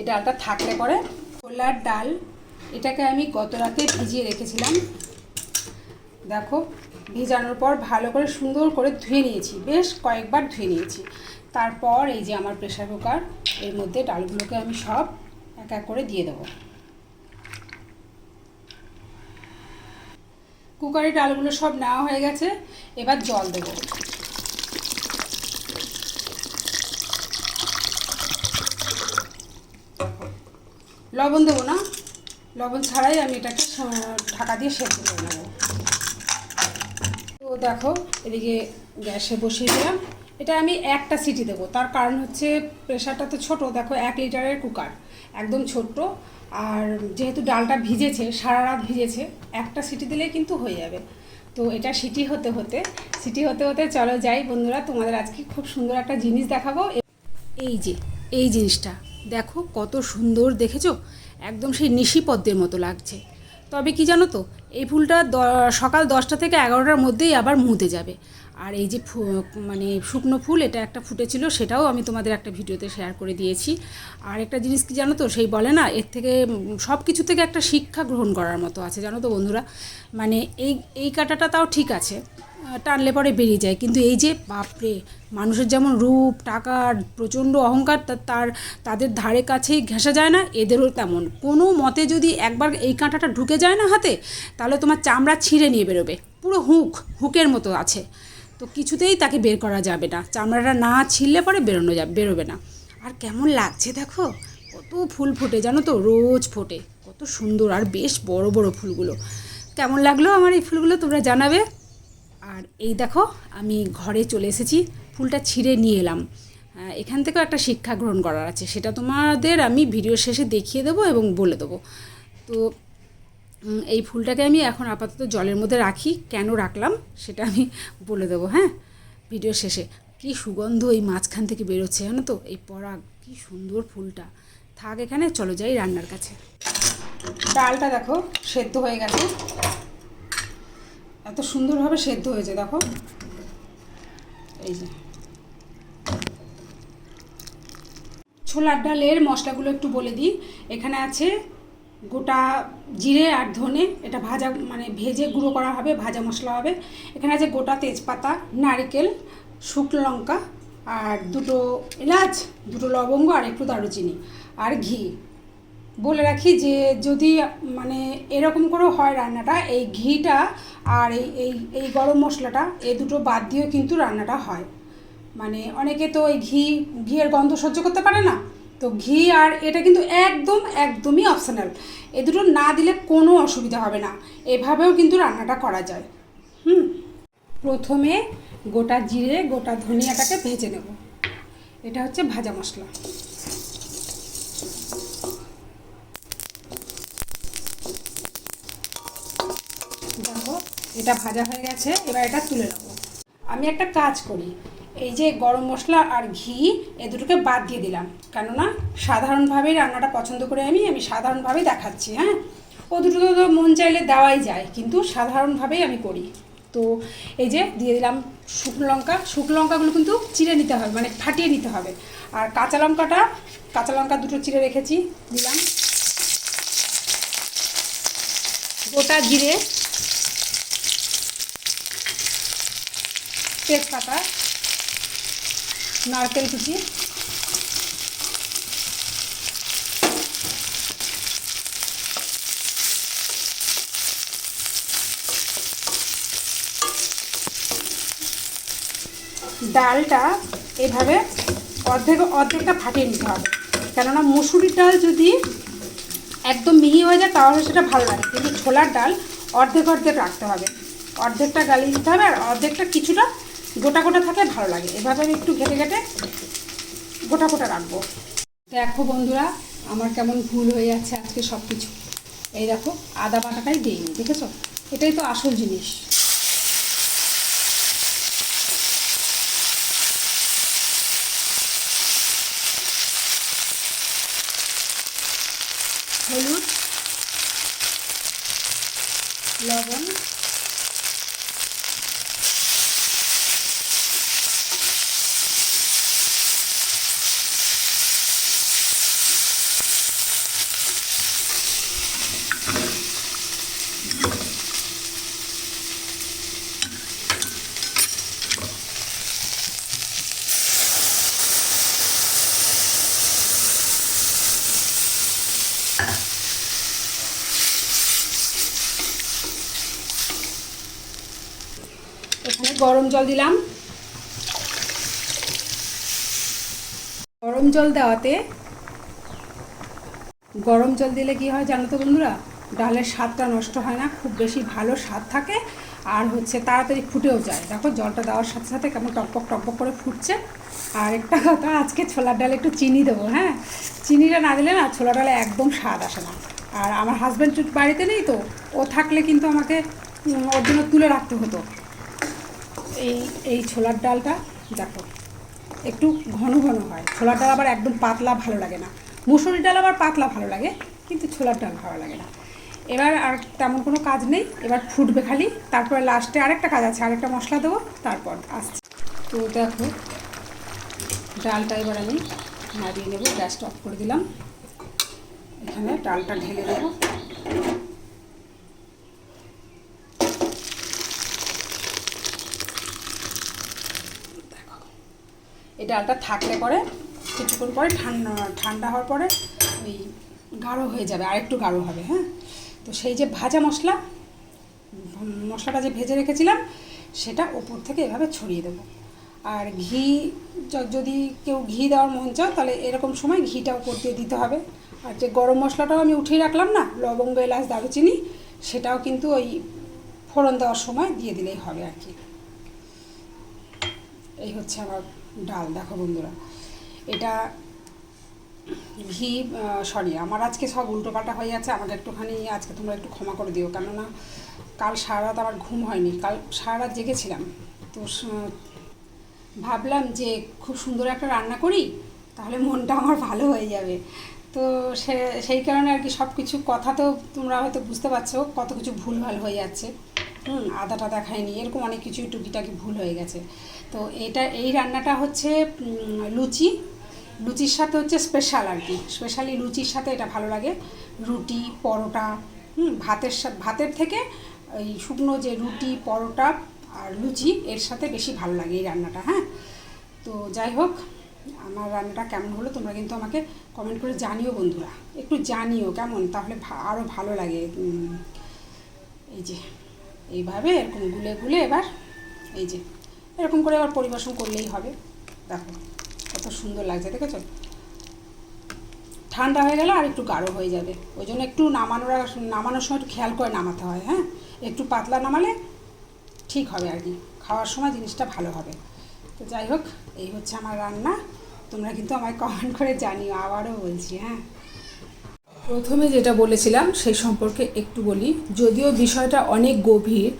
এই ডালটা থাকলে পরে ছোলার ডাল, এটাকে আমি গত রাতে ভিজিয়ে রেখেছিলাম। দেখো, ভিজানোর পর ভালো করে সুন্দর করে ধুয়ে নিয়েছি, বেশ কয়েকবার ধুয়ে নিয়েছি। তারপর এই যে আমার প্রেশার কুকার, এর মধ্যে ডালগুলোকে আমি সব এক এক করে দিয়ে দেবো। কুকারে ডালগুলো সব নেওয়া হয়ে গেছে, এবার জল দেবো। লবণ দেবো না। লবণ ছাড়াই আমি এটাকে ঢাকা দিয়ে সেদ্ধ করে নেব। তো দেখো, এদিকে গ্যাসে বসিয়ে দিলাম। এটা আমি একটা সিটি দেবো, তার কারণ হচ্ছে প্রেশারটা তো ছোটো। দেখো, এক লিটারের কুকার, একদম ছোট্ট। আর যেহেতু ডালটা ভিজেছে, সারা রাত ভিজেছে, একটা সিটি দিলেই কিন্তু হয়ে যাবে। তো এটা সিটি হতে হতে, সিটি হতে হতে চলো যাই। বন্ধুরা, তোমাদের আজকে খুব সুন্দর একটা জিনিস দেখাবো। এই যে, এই জিনিসটা দেখো কত সুন্দর দেখেছ? একদম সেই নিশি পদ্মের মতো লাগছে। তবে কি জানো তো, এই ফুলটা সকাল দশটা থেকে এগারোটার মধ্যেই আবার মুতে যাবে। আর এই যে মানে শুকনো ফুল, এটা একটা ফুটেছিল, সেটাও আমি তোমাদের একটা ভিডিওতে শেয়ার করে দিয়েছি। আর একটা জিনিস কি জানো তো, সেই বলে না, এর থেকে সব কিছু থেকে একটা শিক্ষা গ্রহণ করার মতো আছে। জানো তো বন্ধুরা মানে এই এই কাটাটা তাও ঠিক আছে। টানলে পরে বেরিয়ে যায়। কিন্তু এই যে, বাপরে, মানুষের যেমন রূপ, টাকার প্রচণ্ড অহংকার তার, তাদের ধারে কাছেই ঘেঁষা যায় না, এদেরও তেমন। কোনো মতে যদি একবার এই কাঁটাটা ঢুকে যায় না হাতে, তাহলে তোমার চামড়া ছিঁড়ে নিয়ে বেরোবে। পুরো হুক, হুকের মতো আছে। তো কিছুতেই তাকে বের করা যাবে না। চামড়াটা না ছিঁড়লে পরে বেরোনো যাবে, বেরোবে না। আর কেমন লাগছে দেখো, কত ফুল ফোটে জানো তো, রোজ ফোটে। কত সুন্দর আর বেশ বড় বড় ফুলগুলো। কেমন লাগল আমার এই ফুলগুলো, তোমরা জানাবে? আর এই দেখো, আমি ঘরে চলে এসেছি, ফুলটা ছিঁড়ে নিয়ে এলাম। এখান থেকেও একটা শিক্ষা গ্রহণ করার আছে, সেটা তোমাদের আমি ভিডিও শেষে দেখিয়ে দেবো এবং বলে দেবো। তো এই ফুলটাকে আমি এখন আপাতত জলের মধ্যে রাখি, কেন রাখলাম সেটা আমি বলে দেবো হ্যাঁ? ভিডিও শেষে। কী সুগন্ধ এই মাঝখান থেকে বেরোচ্ছে, জানো তো? এই পরাগ, কী সুন্দর ফুলটা। থাক এখানে, চলো যাই রান্নার কাছে। ডালটা দেখো, সেদ্ধ হয়ে গেছে। এত সুন্দরভাবে সেদ্ধ হয়েছে, দেখো। এই যে। ছোলার ডালের মশলাগুলো একটু বলে দিই। এখানে আছে গোটা জিরে আর ধনে, এটা ভাজা মানে ভেজে গুঁড়ো করা হবে, ভাজা মশলা হবে। এখানে আছে গোটা তেজপাতা, নারকেল, শুকনো লঙ্কা আর দুটো এলাচ, দুটো লবঙ্গ আর একটু দারুচিনি। আর ঘি। বলে রাখি যে যদি মানে এরকম করেও হয় রান্নাটা, এই ঘিটা আর এই এই এই গরম মশলাটা এই দুটো বাদ দিয়েও কিন্তু রান্নাটা হয়। মানে অনেকে তো এই ঘি, ঘিয়ের গন্ধ সহ্য করতে পারে না। তো ঘি আর এটা কিন্তু একদম, একদমই অপশনাল এ দুটো না দিলে কোনো অসুবিধা হবে না। এভাবেও কিন্তু রান্নাটা করা যায়। হুম? প্রথমে গোটা জিরে, গোটা ধনিয়াটাকে ভেজে নেব। এটা হচ্ছে ভাজা মশলা দেখো এটা ভাজা হয়ে গেছে, এবার এটা তুলে নেব। আমি একটা কাজ করি, এই যে গরম মশলা আর ঘি, এ দুটোকে বাদ দিয়ে দিলাম। কেননা সাধারণভাবেই রান্নাটা পছন্দ করে আমি আমি সাধারণভাবেই দেখাচ্ছি হ্যাঁ? ও দুটো তো মন চাইলে দেওয়াই যায়, কিন্তু সাধারণভাবেই আমি করি। তো এই যে দিয়ে দিলাম শুকনো লঙ্কা, শুকনো লঙ্কাগুলো কিন্তু চিড়ে নিতে হবে মানে ফাটিয়ে নিতে হবে। আর কাঁচা লঙ্কাটা, কাঁচা লঙ্কা দুটো চিড়ে রেখেছি, দিলাম। গোটা জিরে তেজপাতা, নারকেল কুচি, ডালটা এভাবে অর্ধেক, অর্ধেকটা ফাটিয়ে নিতে হবে। কেননা মুসুরির ডাল যদি একদম মিহি হয়ে যায়, তাহলে সেটা ভালো লাগে। কিন্তু ছোলার ডাল অর্ধেক অর্ধেক রাখতে হবে। অর্ধেকটা গালিয়ে দিতে হবে আর অর্ধেকটা কিছুটা গোটা গোটা থাকে, ভালো লাগে। এভাবে আমি একটু ঘেটে ঘেটে গোটা গোটা রাখব। দেখো বন্ধুরা, আমার কেমন ভুল হয়ে যাচ্ছে আজকে সব কিছু এই দেখো, আদা বাটাটাই দিইনি, দেখেছ? এটাই তো আসল জিনিস হলুদ লবণ গরম জল দিলাম। গরম জল দেওয়াতে গরম জল দিলে কি হয় জানো তো বন্ধুরা? ডালের স্বাদটা নষ্ট হয় না, খুব বেশি ভালো স্বাদ থাকে আর হচ্ছে তাড়াতাড়ি ফুটেও যায়। দেখো জলটা দেওয়ার সাথে সাথে কেমন টকপক টকপক করে ফুটছে। আর একটা কথা, আজকে ছোলার ডালে একটু চিনি দেবো হ্যাঁ? চিনিটা না দিলে না ছোলা ডালে একদম স্বাদ আসে না। আর আমার হাজব্যান্ড বাড়িতে নেই তো, ও থাকলে কিন্তু আমাকে ওর জন্য তুলে রাখতে হতো। এই এই ছোলার ডালটা দেখো। একটু ঘন ঘন হয়। ছোলার ডাল আবার একদম পাতলা ভালো লাগে না। মুসুরির ডাল আবার পাতলা ভালো লাগে, কিন্তু ছোলার ডাল ভালো লাগে না। এবার আর তেমন কোনো কাজ নেই। এবার ফুটবে খালি। তারপরে লাস্টে আরেকটা কাজ আছে। আরেকটা মশলা দেবো। তারপর আসছে। তো দেখো, ডালটা এবার আমি নাড়িয়ে নেব। গ্যাসটা অফ করে দিলাম। এখানে ডালটা ঢেলে দেবো দেখো এই ডালটা থাকলে পরে কিছুক্ষণ পরে ঠান্ডা ঠান্ডা হওয়ার পরে ওই গাঢ় হয়ে যাবে আর একটু গাঢ় হবে হ্যাঁ? তো সেই যে ভাজা মশলা, মশলাটা যে ভেজে রেখেছিলাম, সেটা ওপর থেকে এভাবে ছড়িয়ে দেবো। আর ঘি যদি কেউ ঘি দেওয়ার মন চাও, তাহলে এরকম সময় ঘিটা ওপর দিয়ে দিতে হবে। আর যে গরম মশলাটাও আমি উঠিয়ে রাখলাম না, লবঙ্গ, এলাচ, দারুচিনি, সেটাও কিন্তু ওই ফোড়ন দেওয়ার সময় দিয়ে দিলেই হবে আর কি। এই হচ্ছে আমার ডাল, দেখো বন্ধুরা। এটা ঘি সরি আমার আজকে সব উল্টোপাল্টা হয়ে যাচ্ছে আমাকে একটুখানি আজকে তোমরা একটু ক্ষমা করে দিও। কেননা কাল সারা রাত আমার ঘুম হয়নি, কাল সারা রাত জেগেছিলাম। তো ভাবলাম যে খুব সুন্দর একটা রান্না করি, তাহলে মনটা আমার ভালো হয়ে যাবে। তো সে, সেই কারণে আর কি সব কিছু কথা তো তোমরা হয়তো বুঝতে পারছ, কত কিছু ভুলভাল হয়ে যাচ্ছে। হুম আদাটা দেখায়নি, এরকম অনেক কিছুই টুকিটাকি ভুল হয়ে গেছে। তো এটা, এই রান্নাটা হচ্ছে লুচি। লুচির সাথে হচ্ছে স্পেশাল আর কি স্পেশালি লুচির সাথে এটা ভালো লাগে। রুটি, পরোটা, হুম, ভাতের সাথে, ভাতের থেকে এই শুকনো যে রুটি, পরোটা আর লুচি, এর সাথে বেশি ভালো লাগে এই রান্নাটা হ্যাঁ? তো যাই হোক, আমার রান্নাটা কেমন হলো তোমরা কিন্তু আমাকে কমেন্ট করে জানিও বন্ধুরা। একটু জানিও কেমন, তাহলে আরও ভালো লাগে এই যে। এইভাবে এরকম গুলে গুলে এবার এই যে, এরকম করে এবার পরিবেশন করলেই হবে। দেখো, কত সুন্দর লাগছে, দেখেছ? ঠান্ডা হয়ে গেলে আর একটু গাঢ় হয়ে যাবে। ওই জন্য একটু নামানোর নামানোর সময় একটু খেয়াল করে নামাতে হয় হ্যাঁ? একটু পাতলা নামালে ঠিক হবে আর কি। খাওয়ার সময় জিনিসটা ভালো হবে। তো যাই হোক, এই হচ্ছে আমার রান্না। তোমরা কিন্তু আমায় কমেন্ট করে জানিও, আবারও বলছি হ্যাঁ? প্রথমে যেটা বলেছিলাম, সেই সম্পর্কে একটু বলি। যদিও বিষয়টা অনেক গভীর,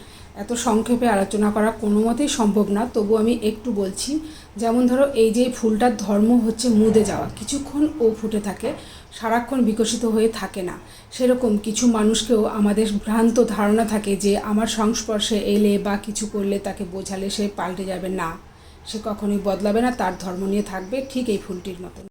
এত সংক্ষেপে আলোচনা করা কোনো মতেই সম্ভব না, তবু আমি একটু বলছি। যেমন ধরো, এই যে ফুলটার ধর্ম হচ্ছে মুদে যাওয়া, কিছুক্ষণ ও ফুটে থাকে, সারাক্ষণ বিকশিত হয়ে থাকে না। সেরকম কিছু মানুষকেও আমাদের ভ্রান্ত ধারণা থাকে যে, আমার সংস্পর্শে এলে বা কিছু করলে তাকে বোঝালে সে পাল্টে যাবে না, সে কখনোই বদলাবে না, তার ধর্ম নিয়ে থাকবে ঠিক এই ফুলটির মতন।